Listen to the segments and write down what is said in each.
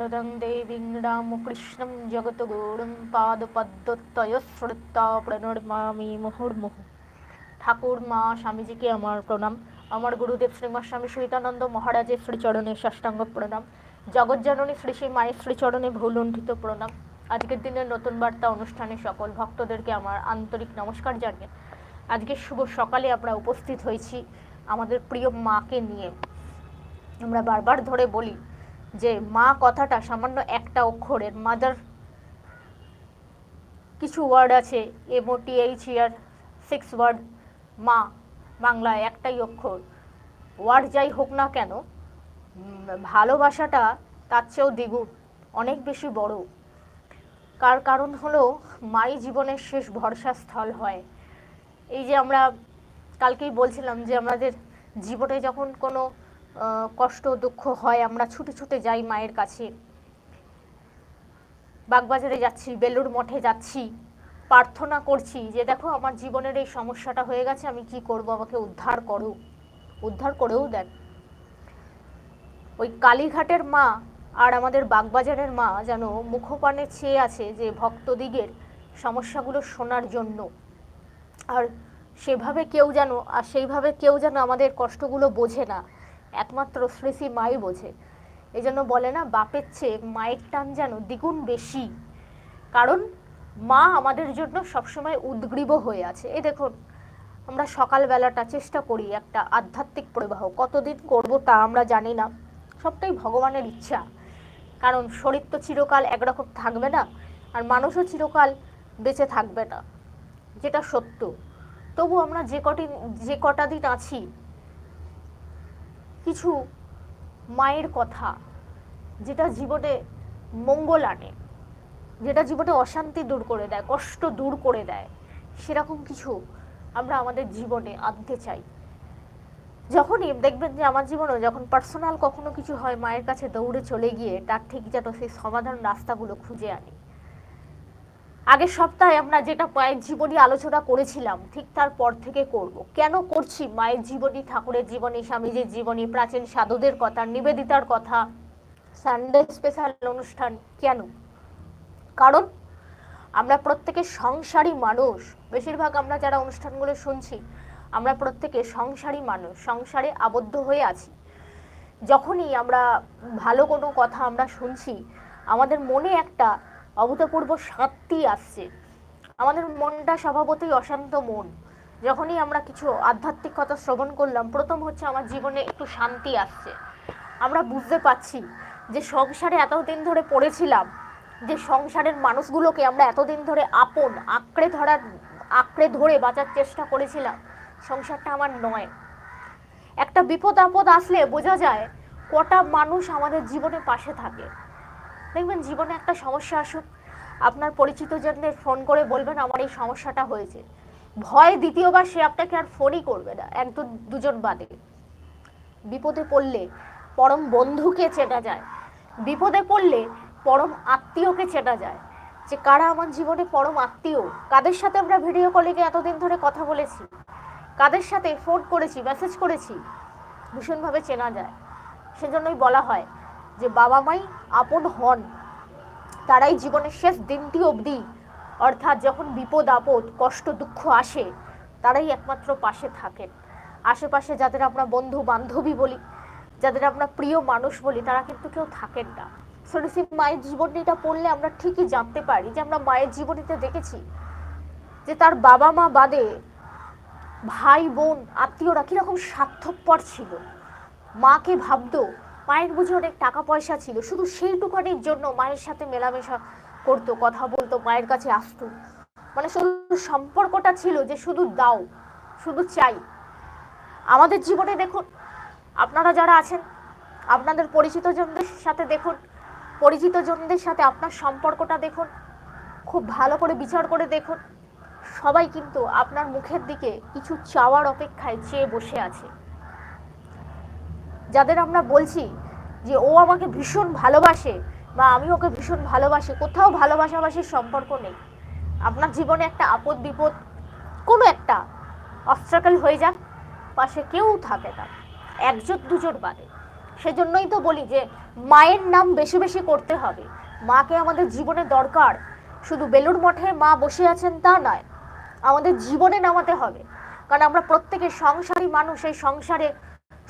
वरदं देवीं रामकृष्णं जगद्गुरुं পাদপদ্মতয়শ্রুতা প্রণমামি মুহুর্মুহু ঠাকুর মা স্বামীজিকে আমার প্রণাম আমার গুরুদেব শ্রীমা স্বামী সহিতানন্দ মহারাজের শ্রীচরণে সাষ্টাঙ্গ প্রণাম জগজ্জননী শ্রী শ্রী মায়ের শ্রীচরণে ভুলুণ্ঠিত প্রণাম আজকের দিনের নতুন বার্তা অনুষ্ঠানে সকল ভক্তদেরকে আমার আন্তরিক নমস্কার জানিয়ে আজকে শুভ সকালে আমরা উপস্থিত হয়েছি আমাদের প্রিয় মাকে নিয়ে আমরা বারবার ধরে বলি যে মা কথাটা সামান্য একটা অক্ষরের মাদার কিছু ওয়ার্ড আছে এমওটিএইচ ইয়ার সিক্স ওয়ার্ড মা, বাংলায় একটাই অক্ষর। ওয়ার্ড যাই হোক না কেন ভালোবাসাটা তার চেয়েও দ্বিগুণ, অনেক বেশি বড়। কার কারণ হলো মাই জীবনের শেষ ভরসা স্থল হয়। এই যে আমরা কালকেই বলছিলাম যে আমাদের জীবনে যখন কোনো কষ্ট, দুঃখ হয়, আমরা ছুটে ছুটে যাই মায়ের কাছে। বাগবাজারে যাচ্ছি বেলুর মঠে যাচ্ছি, প্রার্থনা করছি যে, দেখো, আমার জীবনের এই সমস্যাটা হয়ে গেছে, আমি কি করব? আমাকে উদ্ধার করো। উদ্ধার করেও দেন। ওই কালীঘাটের মা আর আমাদের বাগবাজারের মা যেন মুখপানে চেয়ে আছে যে, ভক্তদিগের সমস্যাগুলো শোনার জন্য। আর সেভাবে কেউ যেন, আর সেইভাবে কেউ যেন আমাদের কষ্টগুলো বোঝে না একমাত্র শ্রী শ্রী মাই বোঝে। এই জন্য বলে না, বাপের চেয়ে মায়ের টান যেন দ্বিগুণ বেশি। কারণ মা আমাদের জন্য সবসময় উদ্গ্রীব হয়ে আছে। এই দেখুন, আমরা সকালবেলাটা চেষ্টা করি একটা আধ্যাত্মিক প্রবাহ। কতদিন করব তা আমরা জানি না। সবটাই ভগবানের ইচ্ছা। কারণ শরীর তো চিরকাল একরকম থাকবে না, আর মানুষও চিরকাল বেঁচে থাকবে না, যেটা সত্য। তবু আমরা যে কটি যে কটা দিন আছি কিছু মায়ের কথা যেটা জীবনে মঙ্গল আনে, যেটা জীবনে অশান্তি দূর করে দেয়, কষ্ট দূর করে দেয়, সেরকম কিছু আমরা আমাদের জীবনে আনতে চাই। যখনই দেখবেন যে আমার জীবনে যখন পার্সোনাল কখনো কিছু হয়, মায়ের কাছে দৌড়ে চলে গিয়ে তার ঠিক যেন সেই সমাধান রাস্তাগুলো খুঁজে আনি। আগের সপ্তাহে আমরা যেটা মায়ের জীবনী আলোচনা করেছিলাম, ঠিক তারপর থেকে করব। কেন করছি? মায়ের জীবনী, ঠাকুরের জীবনী, স্বামীজির জীবনী, প্রাচীন সাধুদের কথা, নিবেদিতার কথা সানডে স্পেশাল অনুষ্ঠান, কেন? কারণ আমরা প্রত্যেকে সংসারী মানুষ। বেশিরভাগ আমরা যারা অনুষ্ঠানগুলো শুনছি, আমরা প্রত্যেকে সংসারী মানুষ, সংসারে আবদ্ধ হয়ে আছি। যখনই আমরা ভালো কোনো কথা আমরা শুনছি, আমাদের মনে একটা অভূতপূর্ব শান্তি আসছে। আমাদের মনটা স্বভাবতই অশান্ত মন। যখনই আমরা কিছু আধ্যাত্মিক কথা শ্রবণ করলাম, প্রথম হচ্ছে আমার জীবনে একটু শান্তি আসছে। আমরা বুঝতে পারছি যে সংসারে এতদিন ধরে পড়েছিলাম, যে সংসারের মানুষগুলোকে আমরা এতদিন ধরে আপন, আঁকড়ে ধরার আঁকড়ে ধরে বাঁচার চেষ্টা করেছিলাম। সংসারটা আমার নয়। একটা বিপদ আপদ আসলে বোঝা যায় কটা মানুষ আমাদের জীবনে পাশে থাকে। দেখবেন জীবনে একটা সমস্যা আসুক। আপনার পরিচিত জনদের ফোন করে বলবেন, আমার এই সমস্যাটা হয়েছে। ভয় দ্বিতীয়বার সে আপনাকে আর ফোনই করবে না, এক দুজন বাদে। বিপদে পড়লে পরম বন্ধুকে চেনা যায়। বিপদে পড়লে পরম আত্মীয়কে চেনা যায়। যে কারা আমার জীবনে পরম আত্মীয়? কাদের সাথে আমরা ভিডিও কলে গিয়ে এতদিন ধরে কথা বলেছি? কাদের সাথে ফোন করেছি মেসেজ করেছি? ভীষণভাবে চেনা যায়। সেজন্যই বলা হয় যে বাবা মাই আপন হন, তারাই জীবনের শেষ দিনটি অবধি, অর্থাৎ যখন বিপদ, আপদ, কষ্ট, দুঃখ আসে, তারাই একমাত্র পাশে থাকেন। আশেপাশে যাদের আমরা বন্ধু বান্ধবী বলি, যাদের আমরা প্রিয় মানুষ বলি, তারা কিন্তু কেউ থাকেন না। সরিসিপ মায়ের জীবনীটা পড়লে আমরা ঠিকই জানতে পারি যে আমরা মায়ের জীবনীতে দেখেছি যে তার বাবা মা বাদে ভাই, বোন, আত্মীয়রা কীরকম স্বার্থপর ছিল। মাকে ভাবতো মায়ের বুঝে অনেক টাকা পয়সা ছিল। শুধু সেইটুখানির জন্য মায়ের সাথে মেলামেশা করতো, কথা বলতো, মায়ের কাছে আসতো। মানে শুধু সম্পর্কটা ছিল যে শুধু দাও, শুধু চাই। আমাদের জীবনে দেখুন, আপনারা যারা আছেন, আপনাদের পরিচিত জনদের সাথে দেখুন, পরিচিত জনদের সাথে আপনার সম্পর্কটা দেখুন, খুব ভালো করে বিচার করে দেখুন, সবাই কিন্তু আপনার মুখের দিকে কিছু চাওয়ার অপেক্ষায় চেয়ে বসে আছে। যাদের আমরা বলছি যে ও আমাকে ভীষণ ভালোবাসে বা আমি ওকে ভীষণ ভালোবাসি, কোথাও ভালোবাসাবাসির সম্পর্ক নেই। আপনার জীবনে একটা আপদ বিপদ কোনো একটা অবস্ট্রাকল হয়ে যাক, পাশে কেউ থাকে না। একজন দুজন বাদে। সেজন্যই তো বলি যে মায়ের নাম বেশি বেশি করতে হবে। মাকে আমাদের জীবনে দরকার শুধু বেলুর মঠে মা বসে আছেন তা নয়, আমাদের জীবনে নামাতে হবে। কারণ আমরা প্রত্যেকে সংসারী মানুষ এই সংসারে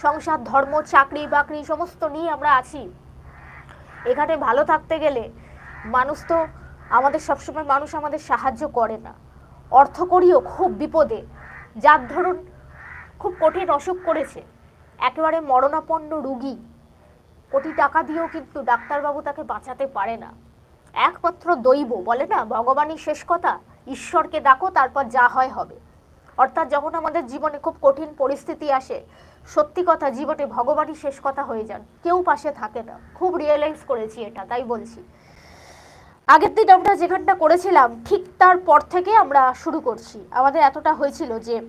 সংসার, ধর্ম, চাকরি, বাকরি সমস্ত নিয়ে আমরা আছি। এখানে ভালো থাকতে গেলে মানুষ তো আমাদের সবসময়, মানুষ আমাদের সাহায্য করে না। অর্থকরীও খুব বিপদে। যার ধরুন খুব কঠিন অসুখ করেছে, একেবারে মরণাপন্ন রুগী, কোটি টাকা দিয়েও কিন্তু ডাক্তারবাবু তাকে বাঁচাতে পারে না। একমাত্র দৈব, বলে না? ভগবানই শেষ কথা। ঈশ্বরকে ডাকো, তারপর যা হয় হবে। অর্থাৎ যখন আমাদের জীবনে খুব কঠিন পরিস্থিতি আসে সত্যি কথা, জীবনে ভগবানই শেষ কথা হয়ে যান। কেউ পাশে থাকে না। খুব রিয়েলাইজ করেছি এটা, তাই বলছি। আগের দিন আমরা যেখানটা করেছিলাম, ঠিক তার পর থেকে আমরা শুরু করছি। আমাদের এতটা হয়েছিল যে,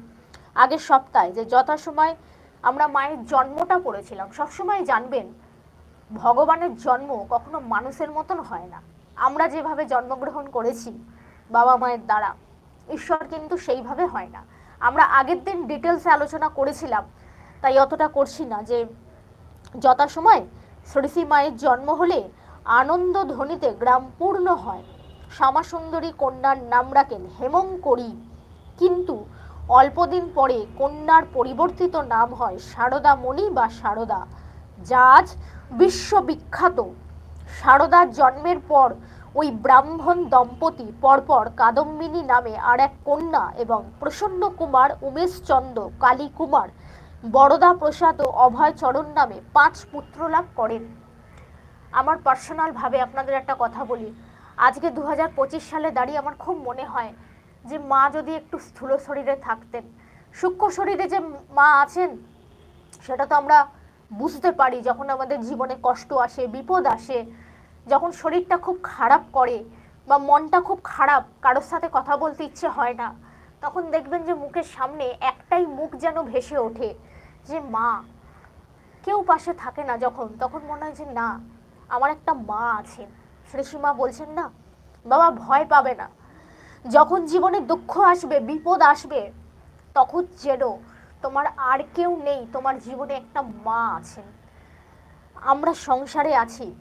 আগের সপ্তাহে যে যথাসময় আমরা মায়ের জন্মটা পড়েছিলাম, সবসময় জানবেন, ভগবানের জন্ম কখনো মানুষের মতন হয় না। আমরা যেভাবে জন্মগ্রহণ করেছি, বাবা মায়ের দ্বারা, ঈশ্বর কিন্তু সেইভাবে হয় না। আমরা আগের দিন ডিটেলসে আলোচনা করেছিলাম তাই অতটা করছি না যে যথাসময় শ্রীশ্রী মায়ের জন্ম হলে আনন্দ ধ্বনিতে গ্রাম পূর্ণ হয়। শ্যামাসুন্দরী কন্যার নাম রাখেন হেমঙ্করী। কিন্তু অল্পদিন পরে কন্যার পরিবর্তিত নাম হয় সারদা মণি বা সারদা, যা আজ বিশ্ববিখ্যাত। সারদার জন্মের পর ওই ব্রাহ্মণ দম্পতি পরপর কাদম্বিনী নামে আর এক কন্যা এবং প্রসন্ন কুমার উমেশচন্দ্র কালী কুমার বরদা প্রসাদ ও অভয় চরণ নামে পাঁচ পুত্র লাভ করেন। আমার পার্সোনাল ভাবে আপনাদের একটা কথা বলি। আজকে দু হাজার পঁচিশ সালে দাঁড়িয়ে আমার খুব মনে হয় যে মা যদি একটু স্থূল শরীরে থাকতেন, সূক্ষ্ম শরীরে যে মা আছেন, সেটা তো আমরা বুঝতে পারি যখন আমাদের জীবনে কষ্ট আসে, বিপদ আসে, যখন শরীরটা খুব খারাপ করে বা মনটা খুব খারাপ, কারোর সাথে কথা বলতে ইচ্ছে হয় না, তখন দেখবেন যে মুখের সামনে একটাই মুখ যেন ভেসে ওঠে। যে মা, কেউ পাশে থাকে না যখন, তখন মনে হয় যে না, আমার একটা মা আছেন। শ্রীসীমা বলছেন না, বাবা ভয় পাবে না। যখন জীবনে দুঃখ আসবে, বিপদ আসবে, তখন যেন তোমার আর কেউ নেই, তোমার জীবনে একটা মা আছেন। আমরা সংসারে আছি,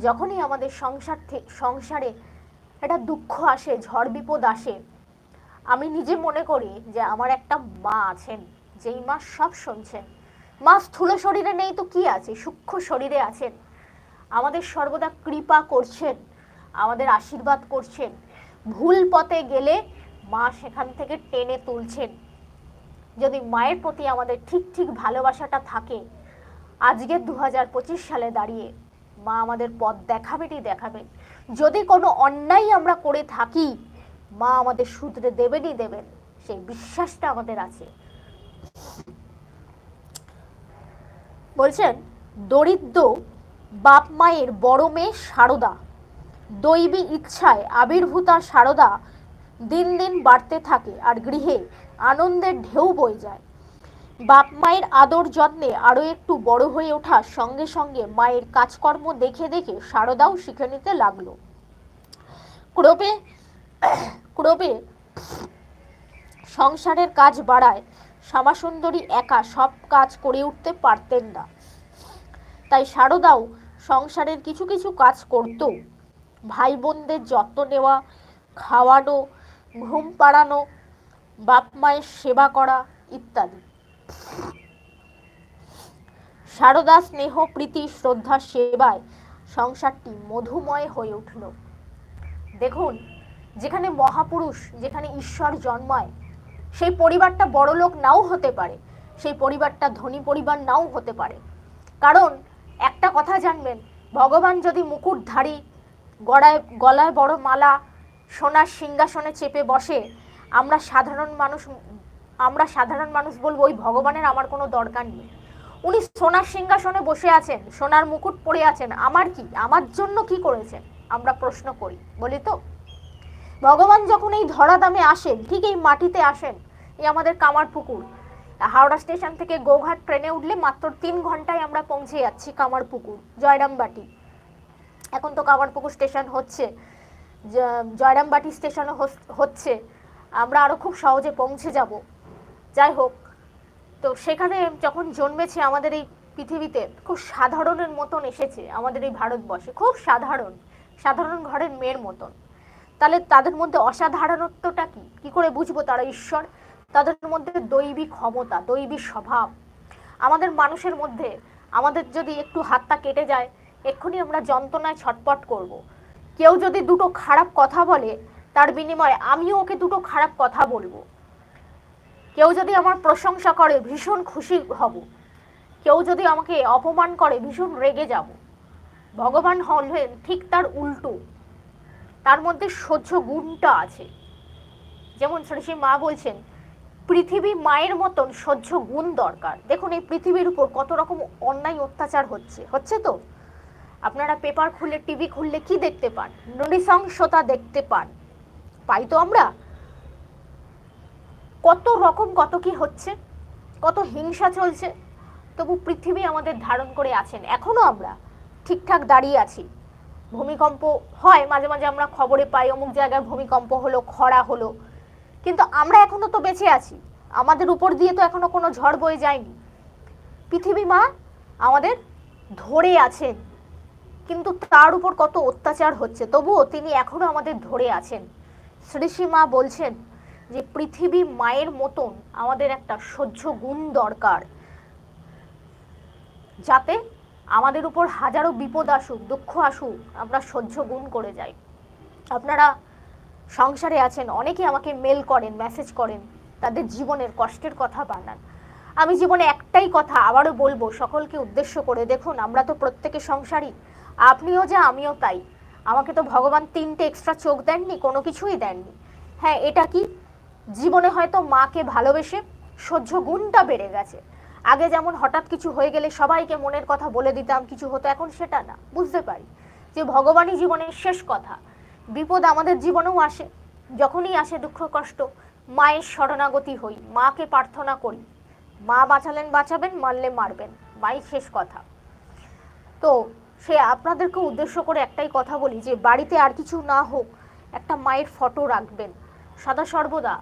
যখনই আমাদের সংসার থে- সংসারে একটা দুঃখ আসে, ঝড় বিপদ আসে, আমি নিজে মনে করি যে আমার একটা মা আছেন। যেই মা সব শুনছেন। মা স্থূল শরীরে নেই তো কি আছে? সূক্ষ্ম শরীরে আছেন। আমাদের সর্বদা কৃপা করছেন, আমাদের আশীর্বাদ করছেন। ভুল পথে গেলে মা সেখান থেকে টেনে তুলছেন। যদি মায়ের প্রতি আমাদের ঠিক ঠিক ভালোবাসাটা থাকে, আজকে দু হাজার পঁচিশ সালে দাঁড়িয়ে মা আমাদের পথ দেখাবেনই দেখাবেন। যদি কোনো অন্যায় আমরা করে থাকি, মা আমাদের শুধরে দেবেনই দেবেন। সেই বিশ্বাসটা আমাদের আছে। বলছেন, দরিদ্র বাপ মায়ের বড় মেয়ে সারদা। দৈবী ইচ্ছায় আবির্ভূতা সারদা দিন দিন বাড়তে থাকে আর গৃহে আনন্দের ঢেউ বয়ে যায়। বাপ মায়ের আদর যত্নে আরও একটু বড় হয়ে ওঠার সঙ্গে সঙ্গে মায়ের কাজকর্ম দেখে দেখে সারদাও শিখে নিতে লাগল। ক্রমে ক্রমে সংসারের কাজ বাড়ায় শ্যামাসুন্দরী একা সব কাজ করে উঠতে পারতেন না। তাই সারদাও সংসারের কিছু কিছু কাজ করত। ভাই বোনদের যত্ন নেওয়া, খাওয়ানো, ঘুম পাড়ানো, বাপ মায়ের সেবা করা ইত্যাদি। সারদা স্নেহ, প্রীতি, শ্রদ্ধা, সেবায় সংসারটি মধুময় হয়ে উঠল। দেখুন, যেখানে মহাপুরুষ, যেখানে ঈশ্বর জন্মায় সেই পরিবারটা বড়লোক নাও হতে পারে, সেই পরিবারটা ধনী পরিবার নাও হতে পারে। কারণ একটা কথা জানবেন, ভগবান যদি মুকুটধারী, গড়ায়, গলায় বড় মালা, সোনার সিংহাসনে চেপে বসে, আমরা সাধারণ মানুষ, আমরা সাধারণ মানুষ বলব, ওই ভগবানের আমার কোনো দরকার নেই। উনি সোনার সিংহাসনে বসে আছেন, সোনার মুকুট পরে আছেন, আমার কি, আমার জন্য কি করেছেন, আমরা প্রশ্ন করি, বলি তো? ভগবান যখন এই ধরাধামে আসেন, ঠিক এই মাটিতে আসেন, এই আমাদের কামারপুকুর, হাওড়া স্টেশন থেকে গোঘাট ট্রেনে উঠলে মাত্র তিন ঘন্টায় আমরা পৌঁছে যাচ্ছি কামার কামারপুকুর, জয়রামবাটি। এখন তো কামারপুকুর স্টেশন হচ্ছে জয়রামবাটি স্টেশনও হচ্ছে, আমরা আরও খুব সহজে পৌঁছে যাব। যাই হোক, তো সেখানে যখন জন্মেছে আমাদের এই পৃথিবীতে, খুব সাধারণের মতন এসেছে আমাদের এই ভারতবর্ষে, খুব সাধারণ সাধারণ ঘরের মেয়ের মতন। তাহলে তাদের মধ্যে অসাধারণত্বটা কি? কি করে বুঝব তারা ঈশ্বর? তাদের মধ্যে দৈবিক ক্ষমতা, দৈবিক স্বভাব। আমাদের মানুষের মধ্যে, আমাদের যদি একটু হাতটা কেটে যায়, এক্ষুনি আমরা যন্ত্রণায় ছটপট করব। কেউ যদি দুটো খারাপ কথা বলে, তার বিনিময়ে আমিও ওকে দুটো খারাপ কথা বলব। কেউ যদি আমার প্রশংসা করে, ভীষণ খুশি হব। কেউ যদি আমাকে অপমান করে, ভীষণ রেগে যাব। ভগবান হলেন ঠিক তার উল্টো। তার মধ্যে সহ্য গুণটা আছে। যেমন শ্রী মা বলছেন, পৃথিবী মায়ের মতন সহ্য গুণ দরকার। দেখুন, এই পৃথিবীর উপর কত রকম অন্যায় অত্যাচার হচ্ছে। হচ্ছে তো? আপনারা পেপার খুললে টিভি খুললে কি দেখতে পান? নৃশংসতা দেখতে পান। পাই তো আমরা। কত রকম, কত কি হচ্ছে? কত হিংসা চলছে? তবু পৃথিবী আমাদের ধারণ করে আছেন। এখনও আমরা ঠিকঠাক দাঁড়িয়ে আছি। ভূমিকম্প হয়, মাঝে মাঝে আমরা খবরে পাই, অমুক জায়গায় ভূমিকম্প হলো, খরা হলো। কিন্তু আমরা এখনও তো বেঁচে আছি। আমাদের উপর দিয়ে তো এখনও কোনো ঝড় বয়ে যায়নি। পৃথিবী মা আমাদের ধরে আছেন, কিন্তু তার উপর কত অত্যাচার হচ্ছে। তবুও তিনি এখনও আমাদের ধরে আছেন। শ্রী শ্রী মা বলছেন যে, পৃথিবী মায়ের মতন আমাদের একটা সহ্য গুণ দরকার। যাতে আমাদের উপর হাজারো বিপদ আসুক, দুঃখ আসুক, আমরা সহ্য গুণ করে যাই। আপনারা সংসারে আছেন অনেকে আমাকে মেল করেন মেসেজ করেন, তাদের জীবনের কষ্টের কথা বানান। আমি জীবনে একটাই কথা আবারও বলব, সকলকে উদ্দেশ্য করে, দেখুন, আমরা তো প্রত্যেকে সংসারী, আপনিও যা, আমিও তাই। আমাকে তো ভগবান তিনটে এক্সট্রা চোখ দেননি, কোনো কিছুই দেননি। হ্যাঁ এটা কি? জীবনে হয়তো মাকে ভালোবেসে সহ্য গুণটা বেড়ে গেছে। আগে যেমন হঠাৎ কিছু হয়ে গেলে সবাইকে মনের কথা বলে দিতাম, কিছু হতো, এখন সেটা না। বুঝতে পারি যে ভগবানই জীবনের শেষ কথা। বিপদ আমাদের জীবনেও আসে, যখনই আসে দুঃখ, কষ্ট, মায়ের শরণাগতি হই, মাকে প্রার্থনা করি। মা বাঁচালেন, বাঁচাবেন, মারলে মারবেন, মাই শেষ কথা। তো সে আপনাদেরকে উদ্দেশ্য করে একটাই কথা বলি যে বাড়িতে আর কিছু না হোক, একটা মায়ের ফটো রাখবেন। সদা সর্বদা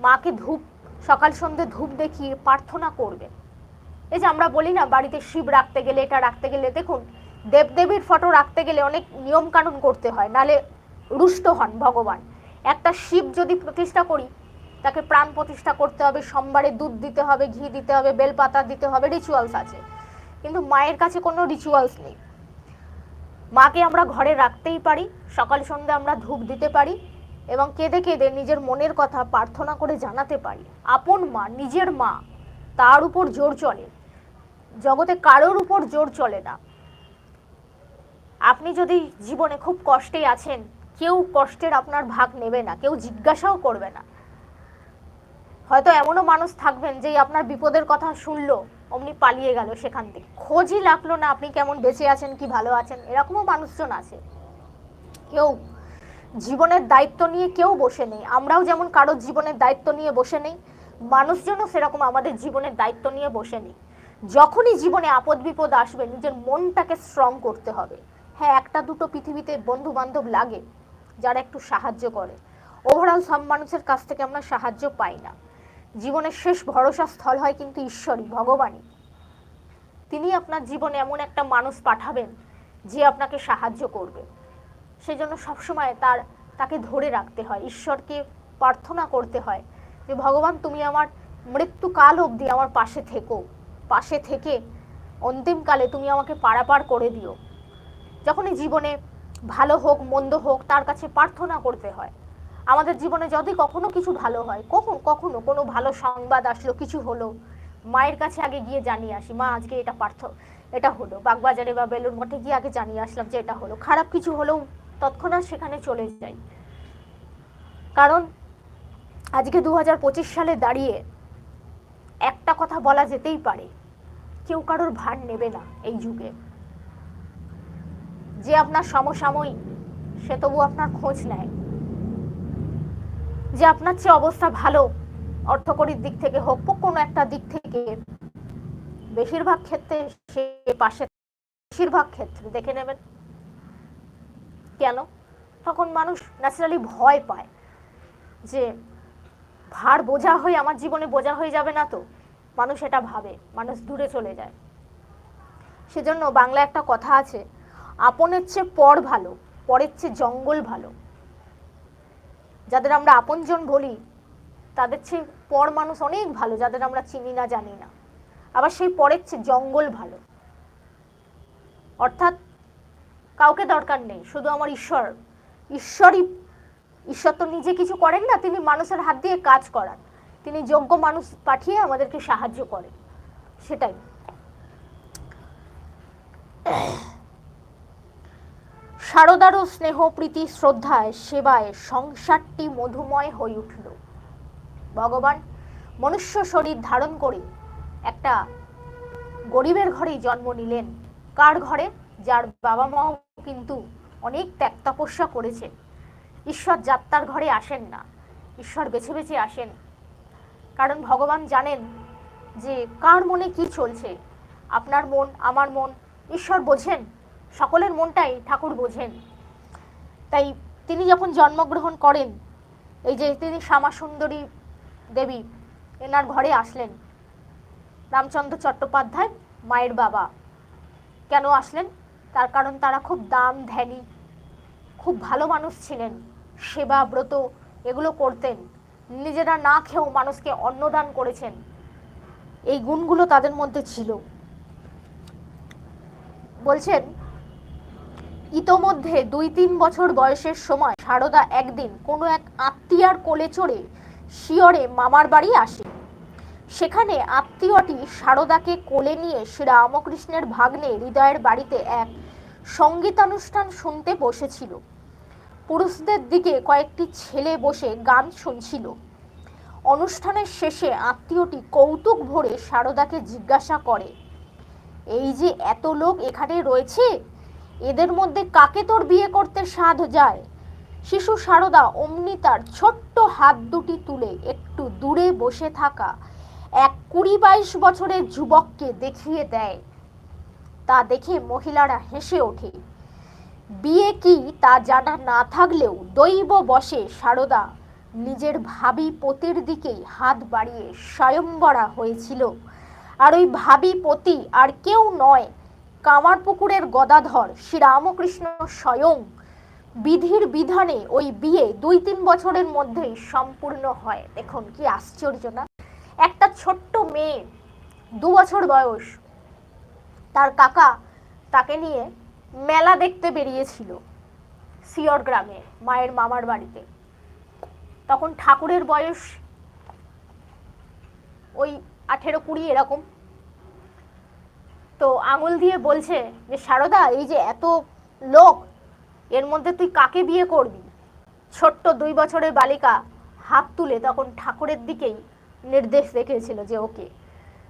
মাকে ধূপ, সকাল সন্ধ্যে ধূপ দেখিয়ে প্রার্থনা করবেন। এই যে আমরা বলি না, বাড়িতে শিব রাখতে গেলে, এটা রাখতে গেলে দেখুন, দেবদেবীর ফটো রাখতে গেলে অনেক নিয়ম কানুন করতে হয় নালে রুষ্ট হন ভগবান। একটা শিব যদি প্রতিষ্ঠা করি, তাকে প্রাণ প্রতিষ্ঠা করতে হবে, সোমবারে দুধ দিতে হবে, ঘি দিতে হবে, বেলপাতা দিতে হবে রিচুয়ালস আছে। কিন্তু মায়ের কাছে কোনো রিচুয়ালস নেই। মাকে আমরা ঘরে রাখতেই পারি, সকাল সন্ধ্যে আমরা ধূপ দিতে পারি, এবং কেঁদে কেঁদে নিজের মনের কথা প্রার্থনা করে জানাতে পারি। আপন মা, নিজের মা, তার উপর জোর চলে। জগতে কারোর উপর জোর চলে না। আপনি যদি জীবনে খুব কষ্টে আছেন, কেউ কষ্টের আপনার ভাগ নেবে না, কেউ জিজ্ঞাসাও করবে না। হয়তো এমনও মানুষ থাকবেন যে আপনার বিপদের কথা শুনলো, অমনি পালিয়ে গেল সেখান থেকে। খোঁজই লাগল না আপনি কেমন বেঁচে আছেন, কি ভালো আছেন, এরকমও মানুষজন আছে। কেউ জীবনের দায়িত্ব নিয়ে কেউ বসে নেই। আমরাও যেমন কারোর জীবনের দায়িত্ব নিয়ে বসে নেই, মানুষজনও সেরকম আমাদের জীবনের দায়িত্ব নিয়ে বসে নেই। যখনই জীবনে আপদ বিপদ আসবে, নিজের মনটাকে স্ট্রং করতে হবে। হ্যাঁ একটা দুটো পৃথিবীতে বন্ধু বান্ধব লাগে, যারা একটু সাহায্য করে। ওভারঅল সব মানুষের কাছ থেকে আমরা সাহায্য পাই না। জীবনের শেষ ভরসা স্থল হয় কিন্তু ঈশ্বরই, ভগবানই। তিনি আপনার জীবনে এমন একটা মানুষ পাঠাবেন, যে আপনাকে সাহায্য করবে। সেই জন্য সবসময় তার, তাকে ধরে রাখতে হয়, ঈশ্বরকে প্রার্থনা করতে হয়, যে ভগবান, তুমি আমার মৃত্যুকাল অবধি আমার পাশে থেকো। পাশে থেকে অন্তিমকালে তুমি আমাকে পারাপার করে দিও। যখনই জীবনে ভালো হোক, মন্দ হোক, তার কাছে প্রার্থনা করতে হয়। আমাদের জীবনে যদি কখনো কিছু ভালো হয়, কখন, কখনো কোনো ভালো সংবাদ আসলো, কিছু হলো, মায়ের কাছে আগে গিয়ে জানিয়ে আসি, মা, আজকে এটা পার্থ, এটা হলো। বাগবাজারে বা বেলুর মঠে গিয়ে আগে জানিয়ে আসলাম যে এটা হলো। খারাপ কিছু হলেও তৎক্ষণাৎ সেখানে চলে যাই। কারণ আজকে দু হাজার পঁচিশ সালে দাঁড়িয়ে একটা কথা বলা যেতেই পারে। কেউ কারোর ভার নেবে না এই যুগে। যে আপনার সমসাময়িক, সে তবু আপনার খোঁজ নেয়। যে আপনার চেয়ে অবস্থা ভালো, অর্থকরীর দিক থেকে হোক কোনো একটা দিক থেকে, বেশিরভাগ ক্ষেত্রে সে পাশে, বেশিরভাগ ক্ষেত্রে দেখে নেবেন। কেন? তখন মানুষ ন্যাচারালি ভয় পায় যে, ভার বোঝা হয়ে, আমার জীবনে বোঝা হয়ে যাবে না তো? মানুষ এটা ভাবে, মানুষ দূরে চলে যায়। সেজন্য বাংলা একটা কথা আছে, আপনের চেয়ে পর ভালো, পরের চেয়ে জঙ্গল ভালো। যাদের আমরা আপনজন বলি, তাদের চেয়ে পর মানুষ অনেক ভালো, যাদের আমরা চিনি না, জানি না। আবার সেই পরের চেয়ে জঙ্গল ভালো। অর্থাৎ কাউকে দরকার নেই, শুধু আমার ঈশ্বর। ঈশ্বরই, ঈশ্বর তো নিজে কিছু করেন না, তিনি মানুষের হাত দিয়ে কাজ করান। তিনি যোগ্য মানুষ পাঠিয়ে আমাদেরকে সাহায্য করেন। সেটাই। শারদারও স্নেহ, প্রীতি, শ্রদ্ধায়, সেবায় সংসারটি মধুময় হয়ে উঠল। ভগবান মনুষ্য শরীর ধারণ করে একটা গরিবের ঘরেই জন্ম নিলেন। কার ঘরে? যার বাবা মাও কিন্তু অনেক ত্যাগ তপস্যা করেছে ঈশ্বর যাত্রার ঘরে আসেন না। ঈশ্বর বেছে বেছে আসেন। কারণ ভগবান জানেন যে কার মনে কি চলছে। আপনার মন, আমার মন, ঈশ্বর বোঝেন, সকলের মনটাই ঠাকুর বোঝেন। তাই তিনি যখন জন্মগ্রহণ করেন, এই যে তিনি শ্যামা সুন্দরী দেবী, এনার ঘরে আসলেন। রামচন্দ্র চট্টোপাধ্যায় মায়ের বাবা। কেন আসলেন? তার কারণ তারা খুব দান ধ্যানী, খুব ভালো মানুষ ছিলেন সেবা ব্রত এগুলো করতেন। নিজেরা না খেয়েও মানুষকে অন্নদান করেছেন। এই গুণগুলো তাদের মধ্যে ছিল। বলছেন, ইতোমধ্যে দুই তিন বছর বয়সের সময় সারদা একদিন কোনো এক আত্মীয়ার কোলে চড়ে শিয়রে মামার বাড়ি আসে। সেখানে আত্মীয়টি সারদাকে কোলে নিয়ে শ্রী রামকৃষ্ণের ভাগ্নে হৃদয়ের বাড়িতে এক সঙ্গীতানুষ্ঠান শুনতে বসেছিল। পুরুষদের দিকে কয়েকটি ছেলে বসে গান শুনছিল। অনুষ্ঠানের শেষে আত্মীয়টি কৌতুক ভরে সারদাকে জিজ্ঞাসা করে, এই যে এত লোক এখানে রয়েছে? এদের মধ্যে কাকে তোর বিয়ে করতে সাধ যায়? শিশু সারদা অমনি তার ছোট্ট হাত দুটি তুলে একটু দূরে বসে থাকা এক কুড়ি বাইশ বছরের যুবককে দেখিয়ে দেয়। তা দেখে মহিলারা হেসে ওঠে। বিয়ে কি তা জানা না থাকলেও দৈব বসে সারদা নিজের ভাবি পতির দিকেই হাত বাড়িয়ে স্বয়ম্বরা হয়েছিল। আর ওই ভাবি পতি আর কেউ নয়, কামারপুকুরের গদাধর শ্রীরামকৃষ্ণ স্বয়ং। বিধির বিধানে ওই বিয়ে দুই তিন বছরের মধ্যেই সম্পূর্ণ হয়। দেখুন কি আশ্চর্য না? একটা ছোট্ট মেয়ে, দু বছর বয়স। তার কাকা তাকে নিয়ে মেলা দেখতে বেরিয়েছিল সিয়র গ্রামে, মায়ের মামার বাড়িতে। তখন ঠাকুরের বয়স ওই আঠেরো কুড়ি এরকম। তো আঙুল দিয়ে বলছে যে, সারদা, এই যে এত লোক, এর মধ্যে তুই কাকে বিয়ে করবি? ছোট্ট দুই বছরের বালিকা হাত তুলে তখন ঠাকুরের দিকেই নির্দেশ রেখেছিল যে, ওকে।